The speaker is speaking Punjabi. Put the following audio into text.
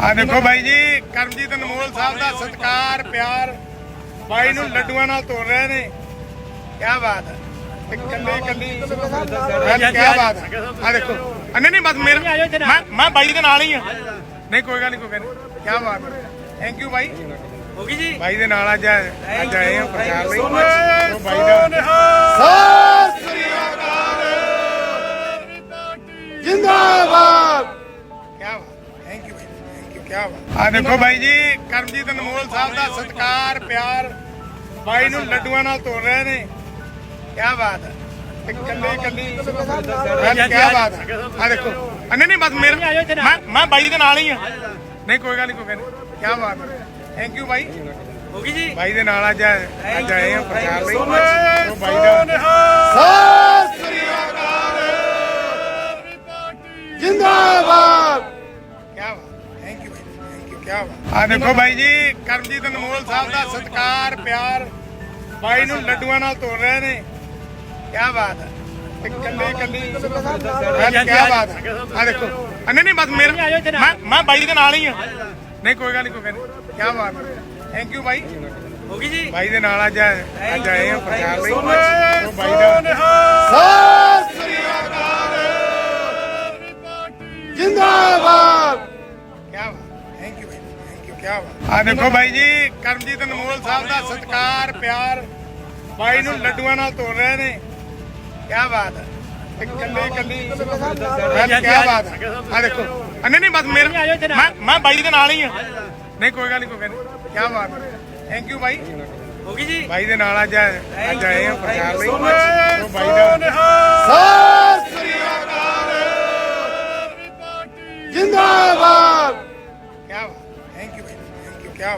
ਆ ਦੇਖੋ ਬਾਈ ਜੀ ਕਰਮਜੀਤ ਅਨਮੋਲ ਸਾਹਿਬ ਦਾ ਸਤਿਕਾਰ ਪਿਆਰ ਬਾਈ ਨੂੰ ਲੱਡੂਆਂ ਨਾਲ ਤੋੜ ਰਹੇ ਨੇ। ਕੀ ਬਾਤ ਹੈ। ਕੱਲੇ ਕੱਲੀ। ਕੀ ਬਾਤ ਹੈ। ਆ ਦੇਖੋ। ਆ ਨਹੀਂ ਨਹੀਂ ਬਸ ਮੇਰਾ ਮੈਂ ਮੈਂ ਬਾਈ ਦੇ ਨਾਲ ਹੀ ਆ ਨਹੀਂ ਕੋਈ ਗੱਲ ਨਹੀਂ ਕੋਈ ਗੱਲ ਨਹੀਂ। ਕੀ ਬਾਤ ਹੈ। ਥੈਂਕ ਯੂ ਬਾਈ। ਹੋ ਗਈ ਜੀ? ਬਾਈ ਦੇ ਨਾਲ ਅੱਜ ਅੱਜ ਆਏ ਹਾਂ ਪ੍ਰਚਾਰ ਲਈ। ਬਾਈ ਦਾ ਜਿੰਦਾਬਾਦ ਆ ਦੇਖੋ ਬਾਈ ਜੀ ਕਰਮਜੀਤ ਅਨਮੋਲ ਸਾਹਿਬ ਦਾ ਸਤਿਕਾਰ ਪਿਆਰ ਬਾਈ ਨੂੰ ਲੱਡੂਆਂ ਨਾਲ ਤੋੜ ਰਹੇ ਨੇ। ਕੀ ਬਾਤ ਹੈ। ਤੇ ਕੱਲੇ ਕੱਲੀ। ਕੀ ਬਾਤ ਹੈ। ਆ ਦੇਖੋ। ਆ ਨਹੀਂ ਨਹੀਂ ਬਸ ਮੇਰਾ ਮੈਂ ਮੈਂ ਬਾਈ ਦੇ ਨਾਲ ਹੀ ਆ। ਨਹੀਂ ਕੋਈ ਗੱਲ ਨਹੀਂ ਕੋਈ ਗੱਲ ਨਹੀਂ। ਕੀ ਬਾਤ ਹੈ। ਥੈਂਕ ਯੂ ਬਾਈ। ਹੋ ਗਈ ਜੀ? ਬਾਈ ਦੇ ਨਾਲ ਅੱਜ ਅੱਜ ਆਏ ਹਾਂ ਪ੍ਰਚਾਰ ਲਈ। ਬਾਈ ਦਾ ਆ ਦੇਖੋ ਬਾਈ ਜੀ ਕਰਮਜੀਤ ਅਨਮੋਲ ਸਾਹਿਬ ਦਾ ਸਤਿਕਾਰ ਪਿਆਰ ਬਾਈ ਨੂੰ ਲੱਡੂਆਂ ਨਾਲ ਤੋੜ ਰਹੇ ਨੇ। ਕੀ ਬਾਤ ਹੈ। ਕੱਲੇ ਕੱਲੀ ਕੀ ਬਾਤ ਹੈ। ਆ ਦੇਖੋ। ਆ ਨਹੀਂ ਨਹੀਂ ਬਸ ਮੇਰਾ ਮੈਂ ਮੈਂ ਬਾਈ ਦੇ ਨਾਲ ਹੀ ਆ ਨਹੀਂ ਕੋਈ ਗੱਲ ਨਹੀਂ ਕੋਈ ਗੱਲ ਨਹੀਂ। ਕੀ ਬਾਤ ਹੈ। ਥੈਂਕ ਯੂ ਬਾਈ। ਹੋ ਗਈ ਜੀ। ਬਾਈ ਦੇ ਨਾਲ ਅੱਜ ਅੱਜ ਆਏ ਹਾਂ ਪ੍ਰਚਾਰ ਲਈ। ਬਾਈ ਦਾ ਆ ਦੇਖੋ ਬਾਈ ਜੀ ਕਰਮਜੀਤ ਅਨਮੋਲ ਸਾਹਿਬ ਦਾ ਸਤਿਕਾਰ ਪਿਆਰ ਬਾਈ ਨੂੰ ਲੱਡੂਆਂ ਨਾਲ ਤੋੜ ਰਹੇ ਨੇ। ਕੀ ਬਾਤ ਹੈ। ਤੇ ਕੱਲੇ ਕੱਲੀ। ਕੀ ਬਾਤ ਹੈ। ਆ ਦੇਖੋ। ਆ ਨਹੀਂ ਨਹੀਂ ਬਸ ਮੇਰਾ ਮੈਂ ਮੈਂ ਬਾਈ ਦੇ ਨਾਲ ਹੀ ਆ ਨਹੀਂ ਕੋਈ ਗੱਲ ਨਹੀਂ ਕੋਈ ਗੱਲ ਨਹੀਂ। ਕੀ ਬਾਤ ਹੈ। ਥੈਂਕ ਯੂ ਬਾਈ। ਹੋ ਗਈ ਜੀ। ਬਾਈ ਦੇ ਨਾਲ ਅੱਜ ਅੱਜ ਆਏ ਹਾਂ ਪ੍ਰਚਾਰ ਲਈ। ਬਾਈ ਦਾ ਸਤਿ